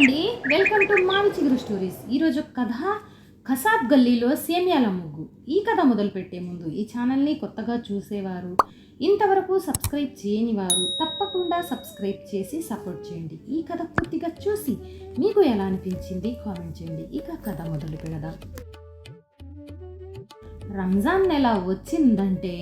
అండి. Welcome to మావి చిగురు స్టోరీస్ ఈరోజు కథ ఖసాబ్ గల్లీలో సేమియాల ముగ్గు. ఈ కథ మొదలుపెట్టే ముందు ఈ ఛానల్ని కొత్తగా చూసేవారు ఇంతవరకు సబ్స్క్రైబ్ చేయని వారు తప్పకుండా సబ్స్క్రైబ్ చేసి సపోర్ట్ చేయండి. ఈ కథ పూర్తిగా చూసి మీకు ఎలా అనిపించింది కామెంట్ చేయండి. ఇక కథ మొదలు పెడదాం. రంజాన్ నెల వచ్చిందంటే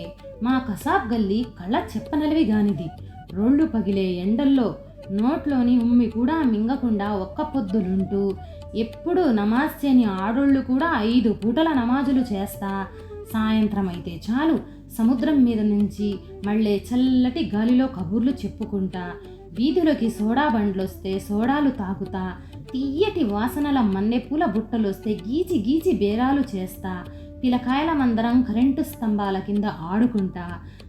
మా కసాబ్ గల్లీ కళ్ళ చెప్పనలివి గానిది. రోళ్ళు పగిలే ఎండల్లో నోట్లోని ఉమ్మి కూడా మింగకుండా ఒక్క పొద్దులుంటూ ఎప్పుడు నమాజ్ చేయని ఆడోళ్ళు కూడా ఐదు పూటల నమాజులు చేస్తా. సాయంత్రం అయితే చాలు సముద్రం మీద నుంచి మళ్ళీ చల్లటి గాలిలో కబుర్లు చెప్పుకుంటా. వీధిలోకి సోడా బండ్లొస్తే సోడాలు తాగుతా. తీయటి వాసనల మన్నెపూల బుట్టలొస్తే గీచి గీచి బేరాలు చేస్తా. పిలకాయల మందరం కరెంటు స్తంభాల కింద ఆడుకుంటా.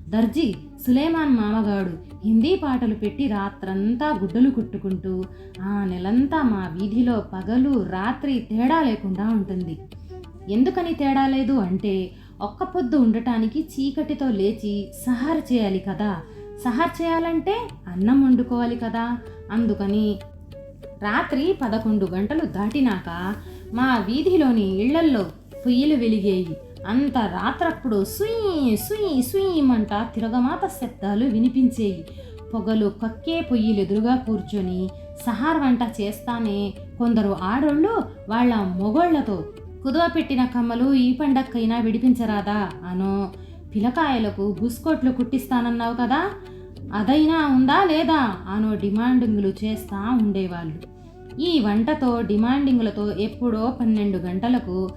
దర్జీ సులేమాన్ మామగాడు హిందీ పాటలు పెట్టి రాత్రంతా గుడ్డలు కుట్టుకుంటూ ఆ నెలంతా మా వీధిలో పగలు రాత్రి తేడా లేకుండా ఉంటుంది. ఎందుకని తేడా లేదు అంటే ఒక్క పొద్దు ఉండటానికి చీకటితో లేచి సహార్ చేయాలి కదా. సహార్ చేయాలంటే అన్నం వండుకోవాలి కదా. అందుకని రాత్రి పదకొండు గంటలు దాటినాక మా వీధిలోని ఇళ్ళల్లో పొయ్యిలు వెలిగేయి. అంత రాత్రప్పుడు సుయ్ సుయ్ సుయ్యమంట తిరగమాత శబ్దాలు వినిపించేవి పొగలు కక్కే పొయ్యిలు ఎదురుగా కూర్చొని సహార్ వంట చేస్తానే కొందరు ఆడోళ్ళు వాళ్ళ మొగోళ్ళతో కుదువ పెట్టిన కమ్మలు ఈ పండక్కైనా విడిపించరాదా అనో పిలకాయలకు బుస్కోట్లు కుట్టిస్తానన్నావు కదా అదైనా ఉందా లేదా అనో డిమాండింగ్లు చేస్తా ఉండేవాళ్ళు. ఈ వంటతో డిమాండింగ్లతో ఎప్పుడో పన్నెండు గంటలకు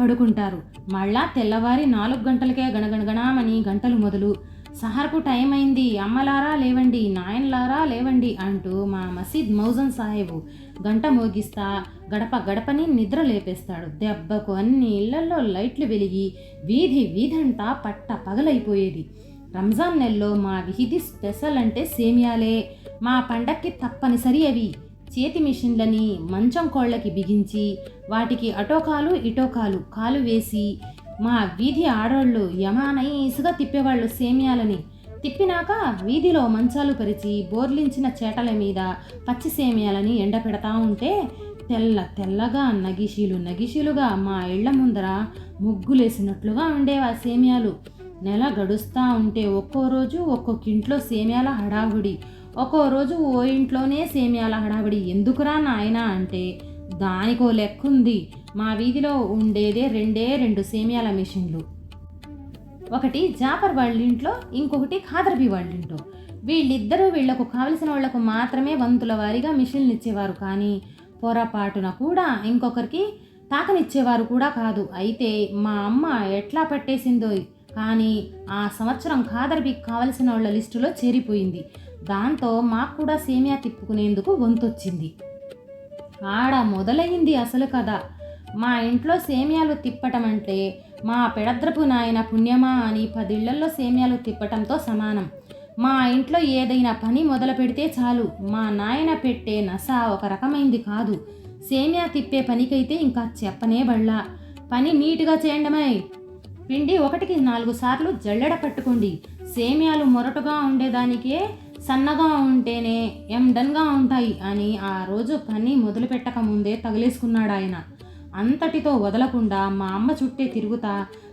పడుకుంటారు. మళ్ళా తెల్లవారి నాలుగు గంటలకే గణగణగణామని గంటలు మొదలు. సహర్కు టైం అయింది అమ్మలారా లేవండి నాయనలారా లేవండి అంటూ మా మసీద్ మౌజన్ సాహెబు గంట మోగిస్తా గడప గడపని నిద్ర లేపేస్తాడు. దెబ్బకు అన్ని ఇళ్ళలో లైట్లు వెలిగి వీధి వీధంతా పట్ట పగలైపోయేది. రంజాన్ నెలలో మా వీధి స్పెషల్ అంటే సేమియాలే. మా పండక్కి తప్పనిసరి అవి. చేతి మిషన్లని మంచం కోళ్ళకి బిగించి వాటికి అటోకాలు ఇటోకాలు కాలు వేసి మా వీధి ఆడోళ్ళు యమానైసుగా తిప్పేవాళ్ళు సేమియాలని తిప్పినాక వీధిలో మంచాలు పరిచి బోర్లించిన చేటల మీద పచ్చి సేమియాలని ఎండపెడతా ఉంటే తెల్ల తెల్లగా నగిషీలు నగిషీలుగా మా ఇళ్ళ ముందర ముగ్గులేసినట్లుగా ఉండేవి ఆ సేమియాలు. నెల గడుస్తూ ఉంటే ఒక్కో రోజు ఒక్కొక్క ఇంట్లో సేమియాల హడావుడి ఒక్కో రోజు ఓ ఇంట్లోనే సేమియాల హడావిడి ఎందుకురా నాయన అంటే దానికో లెక్కుంది. మా వీధిలో ఉండేదే రెండే రెండు సేమియాల మిషన్లు. ఒకటి జాపర్ వాళ్ళ ఇంట్లో ఇంకొకటి ఖాదర్బీ వాళ్ళ ఇంట్లో వీళ్ళిద్దరూ వీళ్ళకు కావలసిన వాళ్ళకు మాత్రమే వంతుల వారీగా మిషన్లు ఇచ్చేవారు కానీ పొరపాటున కూడా ఇంకొకరికి తాకనిచ్చేవారు కూడా కాదు. అయితే మా అమ్మ ఎట్లా పట్టేసిందో కానీ ఆ సంవత్సరం ఖాదర్బీకి కావలసిన వాళ్ళ లిస్టులో చేరిపోయింది. దాంతో మాకు కూడా సేమియా తిప్పుకునేందుకు వంతొచ్చింది ఆడ మొదలయ్యింది అసలు కదా మా ఇంట్లో సేమియాలు తిప్పటం అంటే మా పెడద్రపు నాయన పుణ్యమా అని పదిళ్ళల్లో సేమియాలు తిప్పటంతో సమానం. మా ఇంట్లో ఏదైనా పని మొదలు పెడితే చాలు. మా నాయన పెట్టే నస ఒక రకమైంది కాదు. సేమియా తిప్పే పనికైతే ఇంకా చెప్పనే బళ్ళా. పని నీట్గా చేయండమై. పిండి ఒకటికి నాలుగు సార్లు జల్లెడ పట్టుకోండి. సేమియాలు మొరటుగా ఉండేదానికే సన్నగా ఉంటేనే ఎండన్గా ఉంటాయి అని ఆ రోజు పని మొదలు పెట్టక ముందే తగిలేసుకున్నాడు ఆయన. అంతటితో వదలకుండా మా అమ్మ చుట్టే తిరుగుతా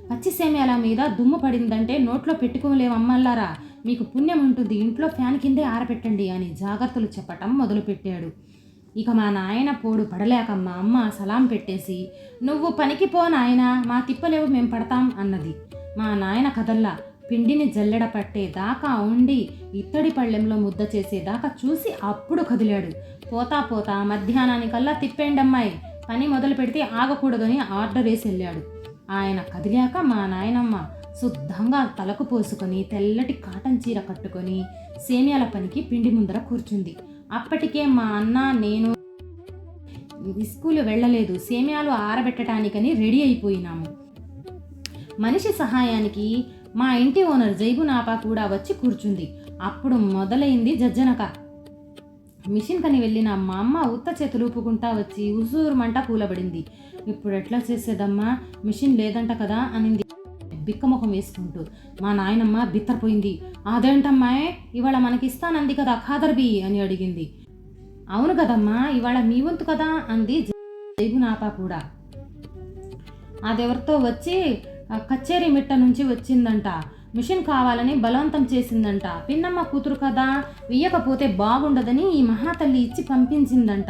పచ్చి సేమ్యాల మీద దుమ్ము పడిందంటే నోట్లో పెట్టుకోలేమమ్మల్లారా మీకు పుణ్యం ఉంటుంది ఇంట్లో ఫ్యాన్ కిందే ఆరపెట్టండి అని జాగ్రత్తలు చెప్పటం మొదలుపెట్టాడు. ఇక మా నాయన పోడు పడలేక మా అమ్మ సలాం పెట్టేసి నువ్వు పనికి పో నాయన మా తిప్పలేవు మేం పడతాం అన్నది. మా నాయన కదల్లా పిండిని జల్లెడ పట్టే దాకా ఉండి ఇత్తడి పళ్ళెంలో ముద్ద చేసేదాకా చూసి అప్పుడు కదిలాడు. పోతా పోతా మధ్యాహ్నానికల్లా తిప్పేండమ్మాయి పని మొదలు పెడితే ఆగకూడదని ఆర్డర్ వేసి వెళ్ళాడు. ఆయన కదిలాక మా నాయనమ్మ శుద్ధంగా తలకు పోసుకొని తెల్లటి కాటన్ చీర కట్టుకొని సేమియాల పనికి పిండి ముందర కూర్చుంది. అప్పటికే మా అన్న నేను స్కూల్ వెళ్ళలేదు. సేమియాలు ఆరబెట్టడానికని రెడీ అయిపోయినాము. మనిషి సహాయానికి మా ఇంటి ఓనర్ జైబు నాపా కూడా వచ్చి కూర్చుంది. అప్పుడు మొదలైంది జజ్జనక మిషన్ కని వెళ్ళిన మా అమ్మ ఉత్త చేతులు ఊపుకుంటా వచ్చి ఉసూరుమంట కూలబడింది. ఇప్పుడు ఎట్లా చేసేదమ్మా? మిషన్ లేదంట కదా? అనింది. బిక్కముఖం వేసుకుంటూ. మా నాయనమ్మ బిత్తరపోయింది. అదేంటమ్మాయ్ ఇవాళ మనకిస్తానంది కదా ఖాదర్బి అని అడిగింది. అవును కదమ్మా ఇవాళ మీ వంతు కదా అంది జైగునాప కూడా. అదెవరితో వచ్చి కచేరి మిట్ట నుంచి వచ్చిందంట. మిషన్ కావాలని బలవంతం చేసిందంట. పిన్నమ్మ కూతురు కదా వెయ్యకపోతే బాగుండదని ఈ మహాతల్లి ఇచ్చి పంపించిందంట.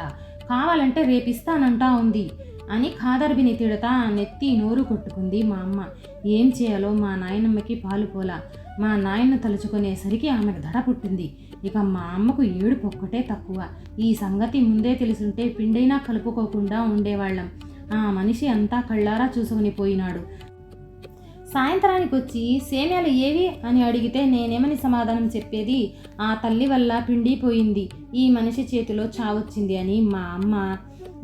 కావాలంటే రేపిస్తానంటా ఉంది అని కాదర్బిని తిడతా నెత్తి నోరు కొట్టుకుంది మా అమ్మ. ఏం చేయాలో మా నాయనమ్మకి పాలు పోలా. మా నాయన తలుచుకునేసరికి ఆమెకు దడ పుట్టింది. ఇక మా అమ్మకు ఏడుపు ఒక్కటే తక్కువ. ఈ సంగతి ముందే తెలుసుంటే పిండైనా కలుపుకోకుండా ఉండేవాళ్ళం. ఆ మనిషి అంతా కళ్ళారా చూసుకుని పోయినాడు. సాయంత్రానికి వచ్చి సేమ్యాలు ఏవి అని అడిగితే నేనేమని సమాధానం చెప్పేది? ఆ తల్లి వల్ల పిండిపోయింది ఈ మనిషి చేతిలో చావొచ్చింది అని మా అమ్మ.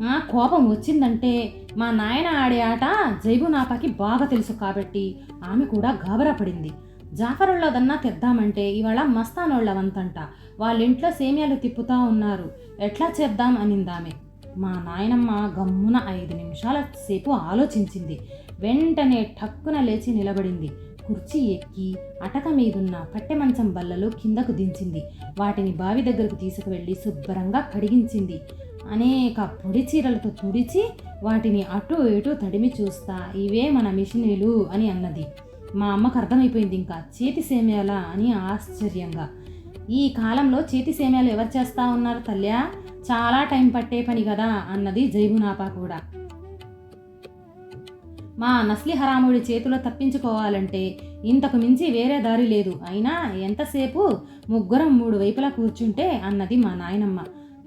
ఆ కోపం వచ్చిందంటే మా నాయన ఆడే ఆట జైబునాపాకి బాగా తెలుసు కాబట్టి ఆమె కూడా గాబరా పడింది జాఫరుళ్ళదన్నా తెద్దామంటే ఇవాళ మస్తానోళ్ళ వంతంట వాళ్ళ ఇంట్లో సేమ్యాలు తిప్పుతా ఉన్నారు. ఎట్లా చేద్దాం అనిందామె. మా నాయనమ్మ గమ్మున ఐదు నిమిషాల సేపు ఆలోచించింది. వెంటనే టక్కున లేచి నిలబడింది. కుర్చీ ఎక్కి అటక మీదున్న పట్టెమంచం మంచం బల్లలు కిందకు దించింది. వాటిని బావి దగ్గరకు తీసుకువెళ్ళి శుభ్రంగా కడిగించింది. అనేక పొడి చీరలతో తుడిచి వాటిని అటు ఇటు తడిమి చూస్తా ఇవే మన మిషనీలు అని అన్నది. మా అమ్మకు అర్థమైపోయింది ఇంకా చేతి సేమ్యాలా అని ఆశ్చర్యంగా. ఈ కాలంలో చేతి సేమ్యాలు ఎవరు చేస్తా ఉన్నారు తల్యా? చాలా టైం పట్టే పని కదా అన్నది జైబునాపా కూడా. మా నస్లి హరాముడి చేతిలో తప్పించుకోవాలంటే ఇంతకు మించి వేరే దారి లేదు. అయినా ఎంతసేపు ముగ్గురం మూడు వైపులా కూర్చుంటే అన్నది మా నాయనమ్మ.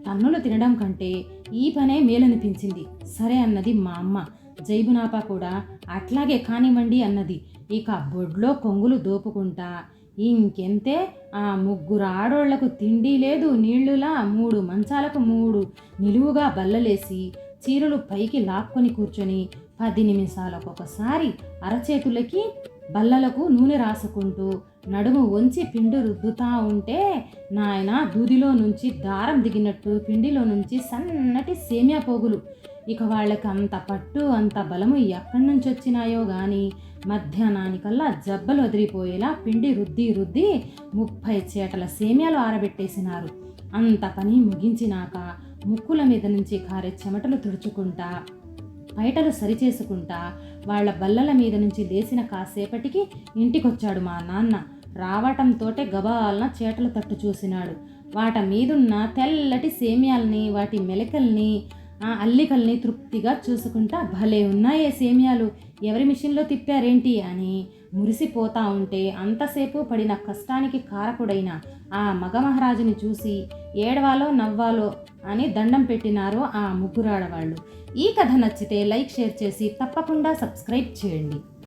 తన్నులు తినడం కంటే ఈ పనే మేలనిపించింది. సరే అన్నది మా అమ్మ. జైబునాపా కూడా అట్లాగే కానివ్వండి అన్నది. ఇక బొడ్లో కొంగులు దోపుకుంటా ఇంకెంతే ఆ ముగ్గురు ఆడోళ్ళకు తిండి లేదు నీళ్ళులా మూడు మంచాలకు మూడు నిలువుగా బల్లలేసి చీరలు పైకి లాక్కొని కూర్చొని పది నిమిషాలకు ఒకసారి అరచేతులకి బల్లలకు నూనె రాసుకుంటూ నడుము వంచి పిండి రుద్దుతా ఉంటే నాయన దూదిలో నుంచి దారం దిగినట్టు పిండిలో నుంచి సన్నటి సేమియా పోగులు. ఇక వాళ్ళకి అంత పట్టు అంత బలము ఎక్కడి నుంచి వచ్చినాయో కానీ మధ్యాహ్నానికల్లా జబ్బలు వదిలిపోయేలా పిండి రుద్ది రుద్ది ముప్పై చేటల సేమ్యాలు ఆరబెట్టేసినారు. అంత పని ముగించినాక ముక్కుల మీద నుంచి కారే చెమటలు తుడుచుకుంటా బయటలు సరిచేసుకుంటా వాళ్ళ బల్లల మీద నుంచి లేచిన కాసేపటికి ఇంటికొచ్చాడు మా నాన్న. రావటంతోటే గబాలన చేటల తట్టు చూసినాడు వాట మీదున్న తెల్లటి సేమ్యాల్ని వాటి మెలకల్ని అల్లికల్ని తృప్తిగా చూసుకుంటా భలే ఉన్నాయే సేమ్యాలు. ఎవరి మిషన్లో తిప్పారేంటి అని మురిసిపోతా ఉంటే అంతసేపు పడిన కష్టానికి కారకుడైన ఆ మగ మహారాజుని చూసి ఏడవాలో నవ్వాలో అని దండం పెట్టినారు ఆ ముగ్గురాడవాళ్ళు. ఈ కథ నచ్చితే లైక్ షేర్ చేసి తప్పకుండా సబ్స్క్రైబ్ చేయండి.